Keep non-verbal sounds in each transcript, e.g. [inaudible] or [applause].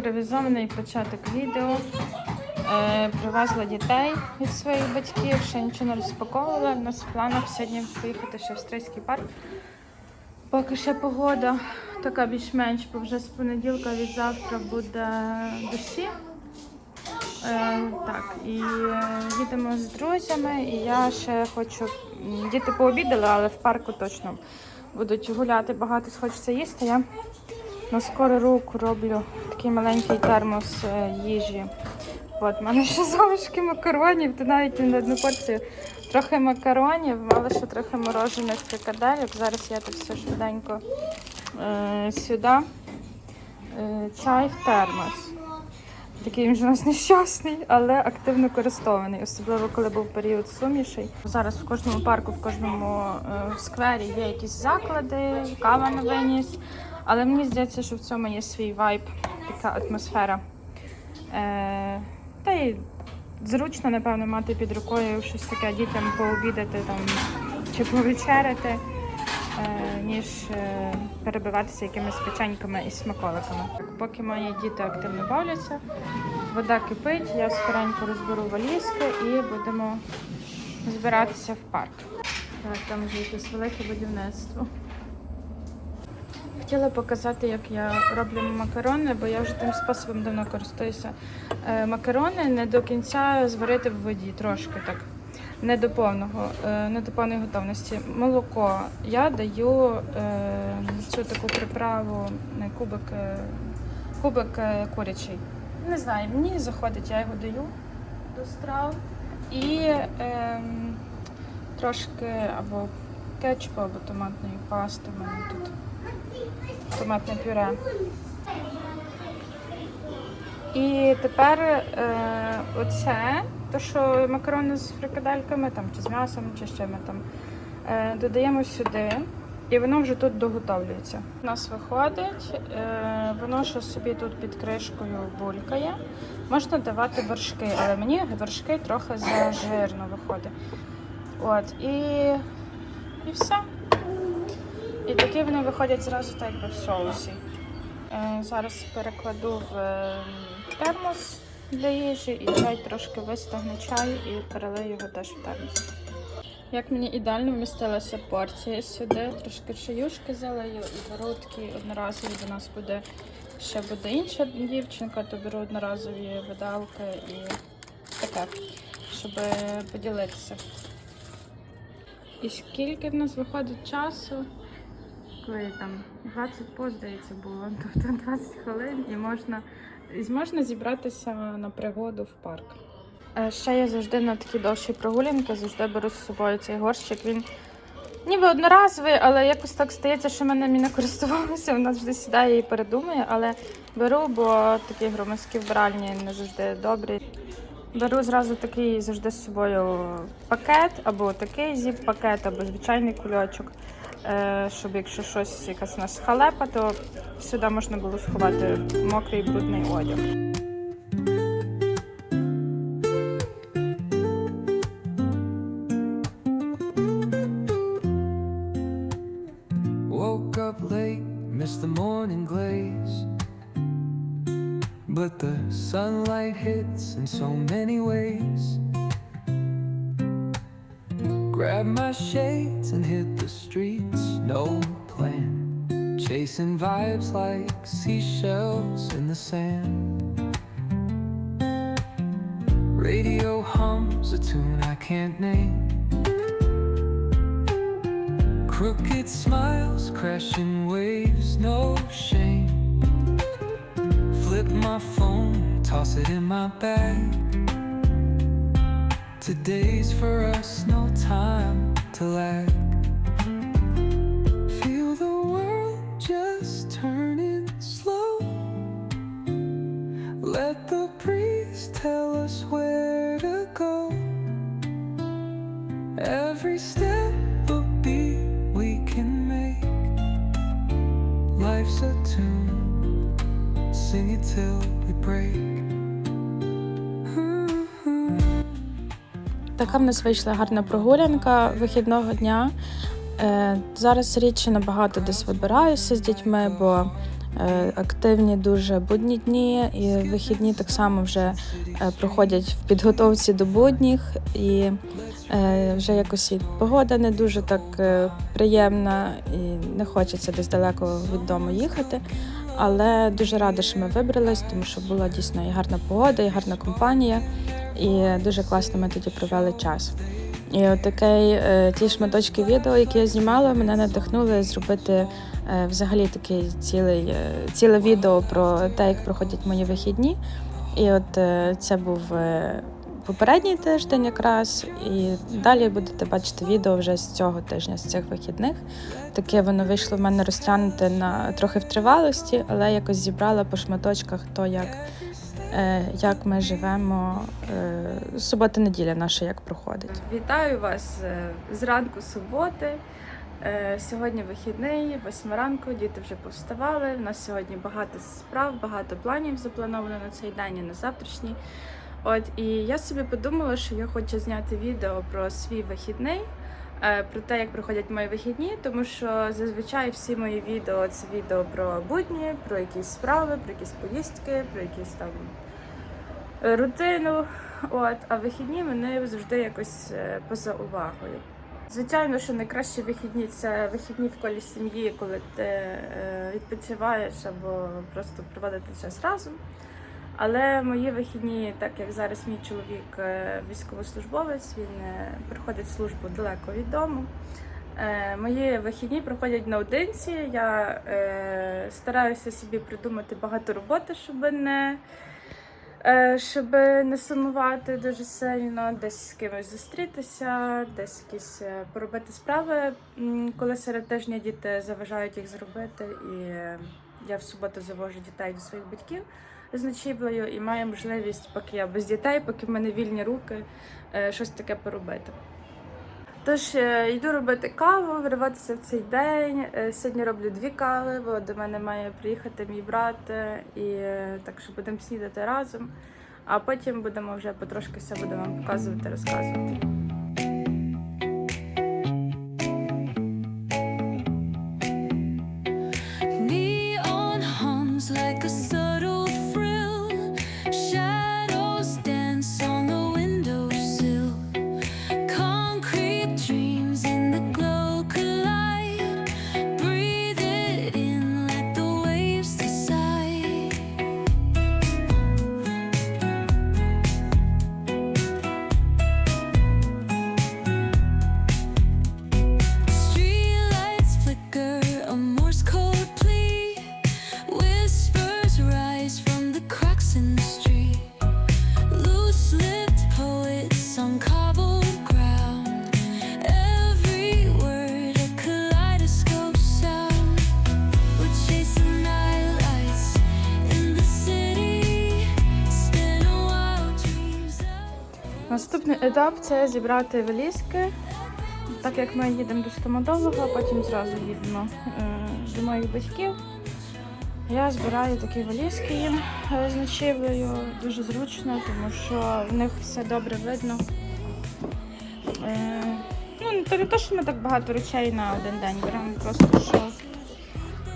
Імпровізований початок відео. Е, привезла дітей від своїх батьків, ще нічого не розпаковувала. У нас в планах сьогодні поїхати ще в австрійський парк. Поки ще погода така більш-менш, бо вже з понеділка від завтра буде дощі. Е, так, і е, їдемо з друзями, і я ще хочу. Діти пообідали, але в парку точно будуть гуляти, багато хочеться їсти. Я на скору руку роблю такий маленький термос е, їжі. От, в мене ще [laughs] залишки макаронів, то навіть на одну порцію. Трохи макаронів, але ще трохи морожених фрикадельок. Зараз я це все швиденько е, сюди. Е, чай в термос. Такий вже у нас нещасний, але активно користований, особливо коли був період сумішей. Зараз в кожному парку, в кожному е, сквері є якісь заклади, кава на виніс. Але мені здається, що в цьому є свій вайб, така атмосфера. Е, та й зручно, напевно, мати під рукою щось таке дітям пообідати там чи повечеряти, е, ніж е, перебиватися якимись печеньками і смаколиками. Поки мої діти активно бавляться, вода кипить, я скоренько розберу валізки і будемо збиратися в парк. Так, там вже якесь велике будівництво. Хотіла показати, як я роблю макарони, бо я вже тим способом давно користуюся. Е, макарони не до кінця зварити в воді, трошки так. Не до повного, е, не до повної готовності. Молоко. Я даю е, цю таку приправу, не кубик, кубик курячий. Не знаю, мені заходить, я його даю до страв. І е, трошки або кетчупу, або томатної пасти в мене тут томатне пюре. І тепер е, оце, то що макарони з фрикадельками, там, чи з м'ясом, чи з чим там, е, додаємо сюди, і воно вже тут доготовлюється. У нас виходить, е, воно ще собі тут під кришкою булькає. Можна давати вершки, але мені вершки трохи зажирно виходить. От, і, і все. І такі вони виходять зразу так якби в соусі. Е, зараз перекладу в е, термос для їжі і чай трошки вистигне чай і перелию його теж в термос. Як мені ідеально вмістилася порція сюди, трошки шиюшки залию і беру такі одноразові. До нас буде ще буде інша дівчинка, то беру одноразові видалки і таке, щоб поділитися. І скільки в нас виходить часу? Коли там 20 по, здається, було, [laughs] тобто 20 хвилин і можна, і можна зібратися на пригоду в парк. Е, Ще я завжди на такі довші прогулянки завжди беру з собою цей горщик. Він ніби одноразовий, але якось так стається, що мене не користувалося. Вона завжди сідає і передумує, але беру, бо такі громадські вбиральні не завжди добрі. Беру зразу такий завжди з собою пакет, або такий зіп-пакет, або звичайний кульочок, щоб якщо щось якась у нас халепа, то сюди можна було сховати мокрий брудний одяг. Can't name. Crooked smiles, crashing waves, no shame. Flip my phone, toss it in my bag. Today's for us, no time to lag. Feel the world just turning slow. Let the breeze tell till we break. Така в нас вийшла гарна прогулянка вихідного дня. Е, Зараз рідше набагато десь вибираюся з дітьми, бо е, активні дуже будні дні, і вихідні так само вже е, проходять в підготовці до будніх, і вже якось і погода не дуже так приємна, і не хочеться десь далеко від дому їхати. Але дуже рада, що ми вибрались, тому що була дійсно і гарна погода, і гарна компанія, і дуже класно ми тоді провели час. І от такий, е, ті шматочки відео, які я знімала, мене надихнули зробити е, взагалі такий цілий, е, ціле відео про те, як проходять мої вихідні. І от це був попередній тиждень якраз, і далі будете бачити відео вже з цього тижня, з цих вихідних. Таке воно вийшло в мене розтягнуте на трохи в тривалості, але якось зібрала по шматочках то, як, е, як ми живемо. Е, субота-неділя наша як проходить. Вітаю вас е, зранку суботи. Е, Сьогодні вихідний, восьма ранку, діти вже повставали. У нас сьогодні багато справ, багато планів заплановано на цей день і на завтрашній. От і я собі подумала, що я хочу зняти відео про свій вихідний, е, про те, як проходять мої вихідні, тому що зазвичай всі мої відео це відео про будні, про якісь справи, про якісь поїздки, про якісь там рутину. От, а вихідні вони завжди якось е, поза увагою. Звичайно, що найкращі вихідні це вихідні в колі сім'ї, коли ти е, відпочиваєш або просто проводити час разом. Але мої вихідні, так як зараз мій чоловік е, військовослужбовець, він е, проходить службу далеко від дому. Е, Мої вихідні проходять наодинці. Я стараюся собі придумати багато роботи, щоб не, щоб не сумувати дуже сильно, десь з кимось зустрітися, десь якісь поробити справи, коли серед тижня діти заважають їх зробити. І я в суботу завожу дітей до своїх батьків з і маю можливість, поки я без дітей, поки в мене вільні руки, е, щось таке поробити. Тож е, йду робити каву, вириватися в цей день. Е, Сьогодні роблю дві кави, бо до мене має приїхати мій брат, і так що будемо снідати разом. А потім будемо вже потрошки все буду вам показувати, розказувати. Наступний етап це зібрати валізки. Так як ми їдемо до стоматолога, потім зразу їдемо е, до моїх батьків. Я збираю такі валізки їм е, з ночівлею. Дуже зручно, тому що в них все добре видно. Е, ну, не те, що ми так багато речей на один день беремо, просто що.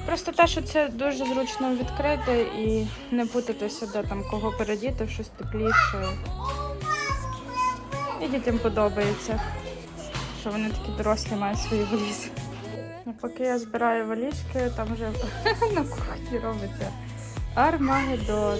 Просто те, що це дуже зручно відкрити і не путатися, де там кого передіти щось тепліше. І дітям подобається, що вони такі дорослі мають свої валізи. Поки я збираю валіжки, там вже [laughs] на кухні робиться Армагеддон.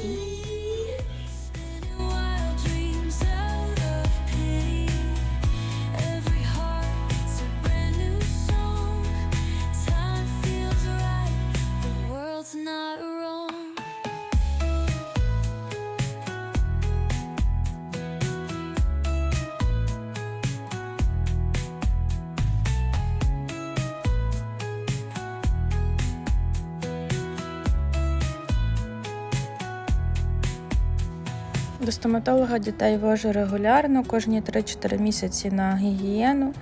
До стоматолога дітей вожу регулярно, кожні 3-4 місяці на гігієну.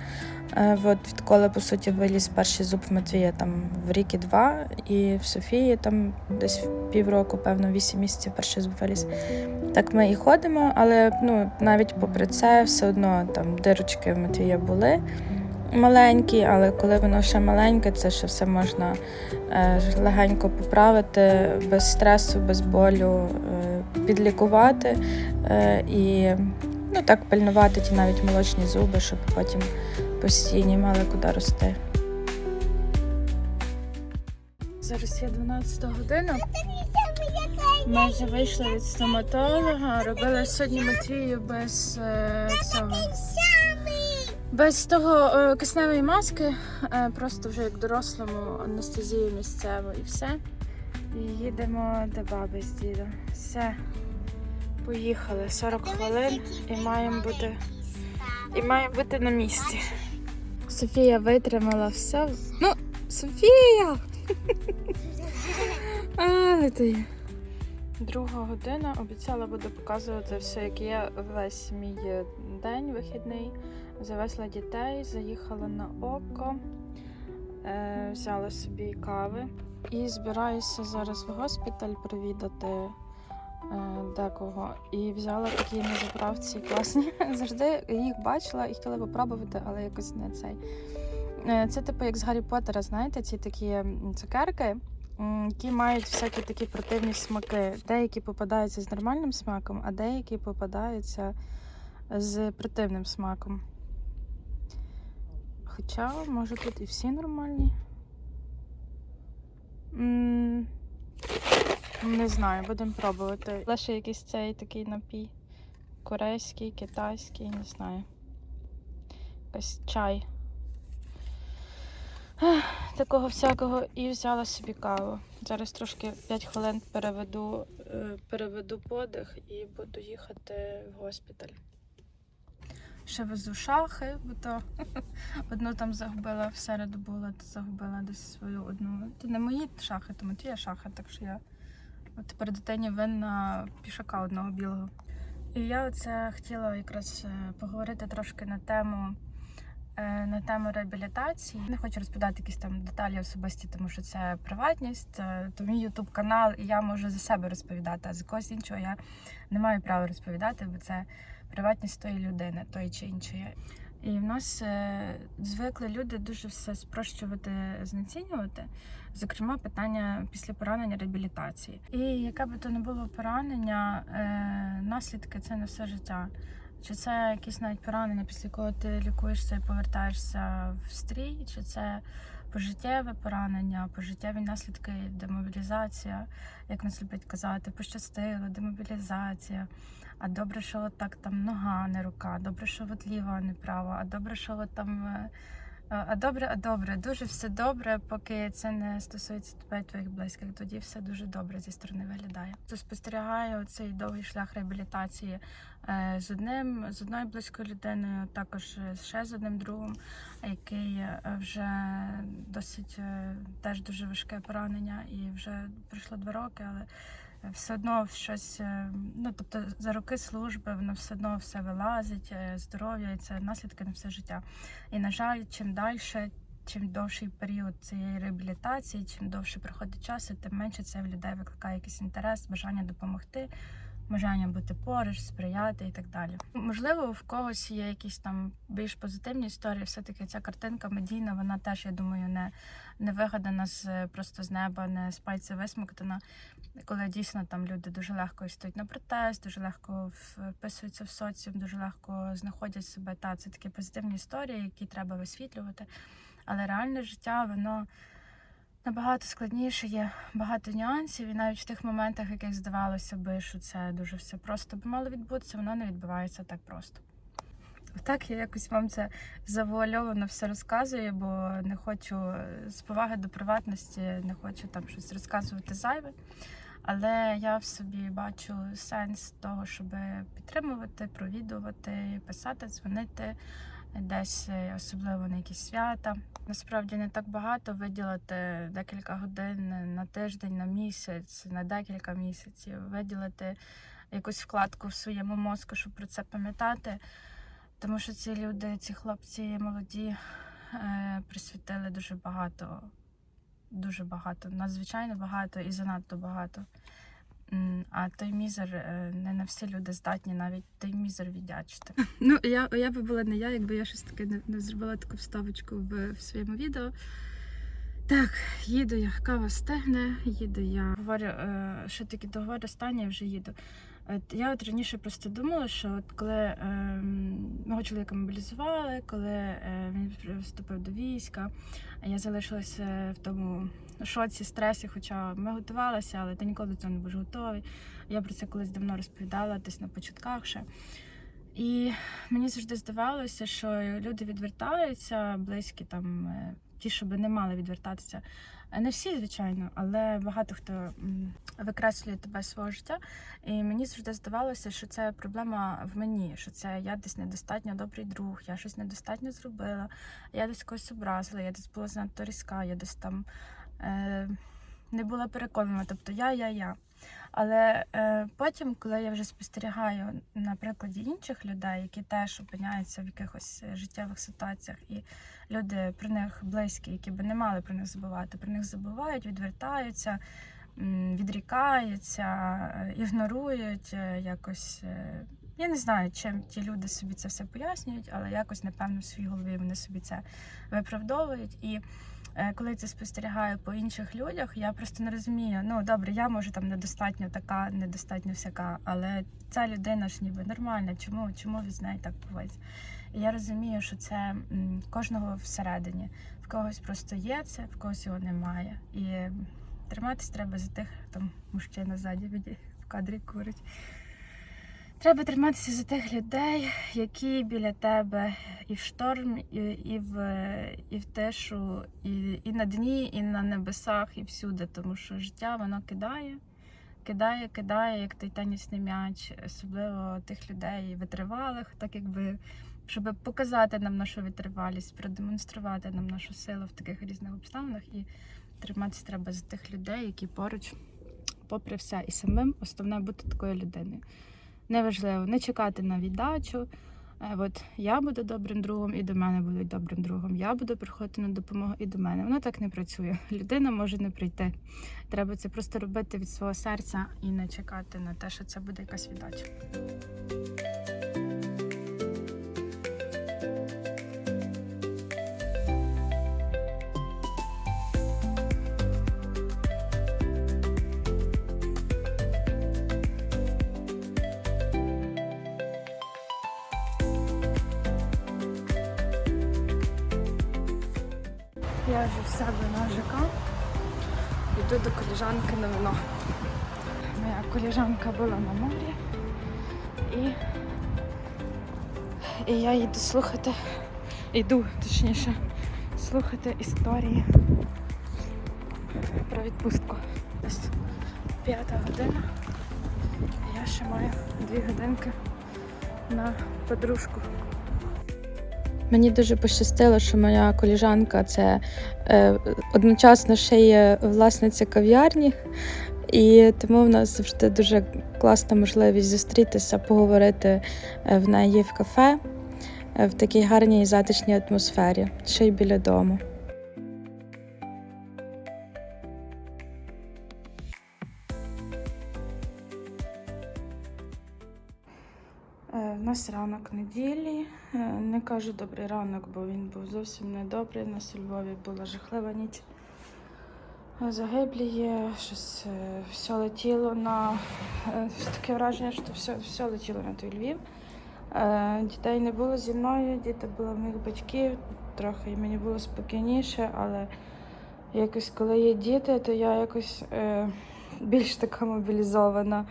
Е, От відколи, по суті, виліз перший зуб в Матвія там в рік і два, і в Софії там десь півроку, певно, 8 місяців перший зуб виліз. Так ми і ходимо, але ну, навіть попри це, все одно там дирочки в Матвія були. маленький, але коли воно ще маленьке, це ще все можна е, легенько поправити, без стресу, без болю, е, підлікувати е, і ну, так пильнувати ті навіть молочні зуби, щоб потім постійні мали куди рости. Зараз є 12 година. Ми вже вийшли від стоматолога, робили сьогодні Матвію без е, цього. Без того е, кисневої маски, просто вже як дорослому анестезію місцеву і все. І їдемо до баби з дідом. Все. Поїхали 40 хвилин і маємо бути. І маємо бути на місці. Софія витримала все. Ну, Софія! [laughs] Але ти. Друга година обіцяла буду показувати все, як є весь мій е, день вихідний. Завезла дітей, заїхала на око, взяла собі кави і збираюся зараз в госпіталь провідати е, декого. І взяла такі на заправці класні. [laughs] Завжди їх бачила і хотіла попробувати, але якось не цей. Е, Це типу як з Гаррі Поттера, знаєте, ці такі цукерки, які мають всякі такі противні смаки. Деякі попадаються з нормальним смаком, а деякі попадаються з противним смаком. Хоча, може, тут і всі нормальні. Не знаю, будемо пробувати. Лише якийсь цей такий напій. Корейський, китайський, не знаю. Якийсь чай. Такого всякого і взяла собі каву. Зараз трошки 5 хвилин переведу, е, переведу подих і буду їхати в госпіталь. Ще везу шахи, бо то одну там загубила в середу була, то загубила десь свою одну. Це не мої шахи, то твоя шахи, так що я от тепер дитині винна пішака одного білого. І я оце хотіла якраз е, поговорити трошки на тему. Е, На тему реабілітації не хочу розповідати якісь там деталі особисті, тому що це приватність. е, То мій ютуб канал, і я можу за себе розповідати, а за когось іншого я не маю права розповідати, бо це приватність тої людини, тої чи іншої. І в нас е, звикли люди дуже все спрощувати, знецінювати. Зокрема, питання після поранення реабілітації. І яке би то не було поранення, наслідки це не все життя. Чи це якісь навіть поранення, після якого ти лікуєшся і повертаєшся в стрій, чи це пожиттєве поранення, пожиттєві наслідки, демобілізація, як нас люблять казати, пощастило, демобілізація. А добре, що от так там нога, не рука, добре, що от ліва, а не права, а добре, що от там. А добре, а добре, дуже все добре, поки це не стосується тебе і твоїх близьких. Тоді все дуже добре зі сторони виглядає. То спостерігаю цей довгий шлях реабілітації е, з одним, з одною близькою людиною, також е, ще з одним другом, який е, вже досить теж дуже важке поранення, і вже пройшло два роки, але все одно щось, е, ну тобто за роки служби воно все одно все вилазить, е, здоров'я, і це наслідки на все життя. І на жаль, чим далі, чим довший період цієї реабілітації, чим довше проходить часу, тим менше це в людей викликає якийсь інтерес, бажання допомогти, бажання бути поруч, сприяти і так далі. Можливо, в когось є якісь там більш позитивні історії. Все таки ця картинка медійна, вона теж, я думаю, не, не вигадана з просто з неба, не з пальця висмоктана коли дійсно там люди дуже легко йдуть на протест, дуже легко вписуються в соціум, дуже легко знаходять себе. Та це такі позитивні історії, які треба висвітлювати. Але реальне життя, воно набагато складніше, є багато нюансів, і навіть в тих моментах, яких здавалося би, що це дуже все просто би мало відбутися, воно не відбувається так просто. Так я якось вам це завуальовано все розказую, бо не хочу з поваги до приватності, не хочу там щось розказувати зайве. Але я в собі бачу сенс того, щоб підтримувати, провідувати, писати, дзвонити десь, е, особливо на якісь свята. Насправді не так багато виділити декілька годин на тиждень, на місяць, на декілька місяців, виділити якусь вкладку в своєму мозку, щоб про це пам'ятати. Тому що ці люди, ці хлопці молоді, е, присвятили дуже багато, дуже багато, надзвичайно багато і занадто багато А той мізер е, не на всі люди здатні навіть той мізер віддячити. [laughs] Ну я, я би була не я, якби я щось таке не, не зробила таку вставочку в, в своєму відео. Так, їду я, кава стегне, їду я. Говорю, е, що таке договор останній, вже їду. От я от раніше просто думала, що от коли е, мого чоловіка мобілізували, коли е, він вступив до війська, я залишилася в тому шоці, стресі, хоча ми готувалися, але ти ніколи до цього не будеш готовий. Я про це колись давно розповідала, десь на початках ще. І мені завжди здавалося, що люди відвертаються, близькі там, е, ті, щоб не мали відвертатися. Е, Не всі, звичайно, але багато хто викреслює тебе свого життя. І мені завжди здавалося, що це проблема в мені, що це я десь недостатньо добрий друг, я щось недостатньо зробила, я десь когось образила, я десь була занадто різка, я десь там е, не була переконана. Тобто я, я, я. Але е, потім, коли я вже спостерігаю на прикладі інших людей, які теж опиняються в якихось е, життєвих ситуаціях, і люди про них близькі, які би не мали про них забувати, про них забувають, відвертаються, відрікаються, е, ігнорують е, якось. Я не знаю, чим ті люди собі це все пояснюють, але якось, напевно, в своїй голові вони собі це виправдовують. І коли я це спостерігаю по інших людях, я просто не розумію. Ну добре, я може там недостатньо така, недостатньо всяка, але ця людина ж ніби нормальна. Чому, чому від неї так поводиться? І я розумію, що це кожного всередині. В когось просто є це, в когось його немає. І триматись треба за тих, там мужчина ззаді в кадрі курить. Треба триматися за тих людей, які біля тебе і в шторм, і, і в і в тешу, і, і на дні, і на небесах, і всюди. Тому що життя воно кидає, кидає, кидає, як той тенісний м'яч, особливо тих людей витривалих, так якби, щоб показати нам нашу витривалість, продемонструвати нам нашу силу в таких різних обставинах. І триматися треба за тих людей, які поруч, попри все, і самим основне бути такою людиною. Неважливо не чекати на віддачу. Е, От я буду добрим другом, і до мене будуть добрим другом. Я буду приходити на допомогу і до мене. Воно так не працює. [laughs] Людина може не прийти. Треба це просто робити від свого серця і не чекати на те, що це буде якась віддача. Йду до коліжанки на вино. Моя коліжанка була на морі. І, і я їду слухати, йду точніше, слухати історії про відпустку. Десь п'ята година. Я ще маю дві годинки на подружку. Мені дуже пощастило, що моя коліжанка це е, одночасно ще є власниця кав'ярні, і тому в нас завжди дуже класна можливість зустрітися, поговорити е, в неї в кафе е, в такій гарній затишній атмосфері, ще й біля дому. У Е, нас ранок неділі. Е, Не кажу добрий ранок, бо він був зовсім не добрий. У нас у Львові була жахлива ніч. Е, Загиблі є, щось все летіло на таке враження, що все, все летіло на той Львів. Дітей не було зі мною, діти були в моїх батьків, трохи і мені було спокійніше, але якось коли є діти, то я якось більш така мобілізована.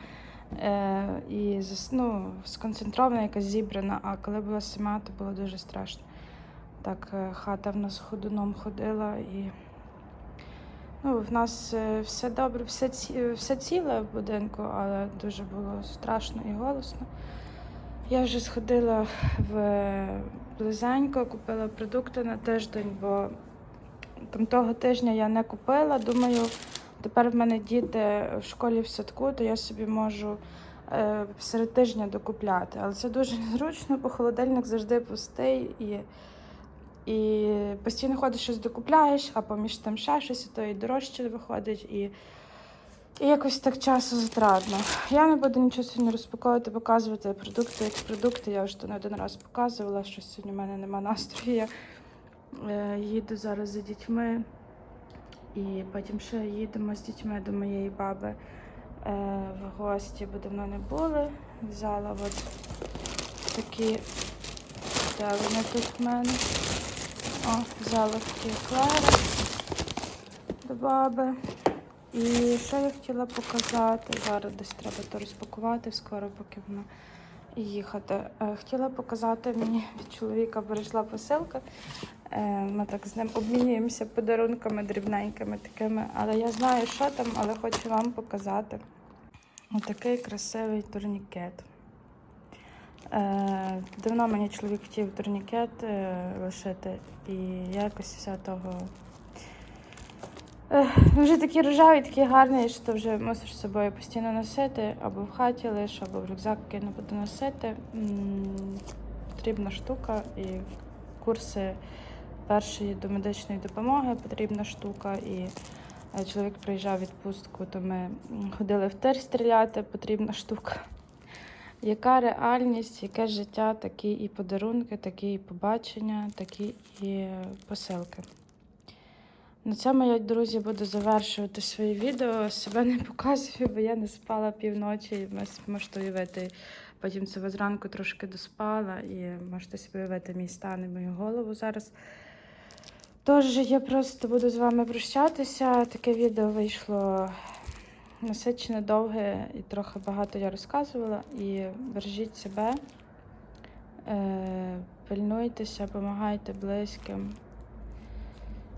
Е, і ну, сконцентрована, якась зібрана. А коли була сама, то було дуже страшно. Так, е, хата в нас ходуном ходила і ну, в нас е, все добре, все, ці, все ціле в будинку, але дуже було страшно і голосно. Я вже сходила в близенько, купила продукти на тиждень, бо там того тижня я не купила. Думаю, Тепер в мене діти в школі в садку, то я собі можу е, серед тижня докупляти. Але це дуже [laughs] незручно, бо холодильник завжди пустий і, і постійно ходиш щось докупляєш, а поміж тим ще щось, і то і дорожче виходить. І І якось так часу затратно. Я не буду нічого сьогодні розпаковувати, показувати продукти як продукти. Я вже не один раз показувала, що сьогодні в мене нема настрою. Я е, їду зараз за дітьми. І потім ще їдемо з дітьми до моєї баби е, в гості, бо давно не були. Взяла от такі, де тут в мене. О, взяла такі еклери до баби. І що я хотіла показати? Зараз десь треба то розпакувати скоро, поки воно їхати. Е, Хотіла показати мені від чоловіка прийшла посилка. Е, Ми так з ним обмінюємося подарунками дрібненькими такими. Але я знаю, що там, але хочу вам показати. Отакий красивий турнікет. Е, Давно мені чоловік хотів турнікет лишити, і я якось все того. Вже такий рожевий, такий гарний, що ти вже мусиш з собою постійно носити, або в хаті лиш, або в рюкзак буду носити. Потрібна штука і курси першої до медичної допомоги потрібна штука. І е, чоловік приїжджав відпустку, то ми ходили в тир стріляти, потрібна штука. Яка реальність, яке життя, такі і подарунки, такі і побачення, такі і е, посилки. На цьому я, друзі, буду завершувати своє відео. Себе не показую, бо я не спала півночі. і Можете уявити. Потім це зранку трошки доспала, і можете собі уявити мій стан і мою голову зараз. Тож я просто буду з вами прощатися. Таке відео вийшло насичене, довге і трохи багато я розказувала. І бережіть себе, е, пильнуйтеся, допомагайте близьким.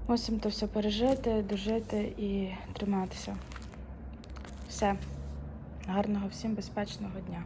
Мусимо то все пережити, дожити і триматися. Все. Гарного всім безпечного дня.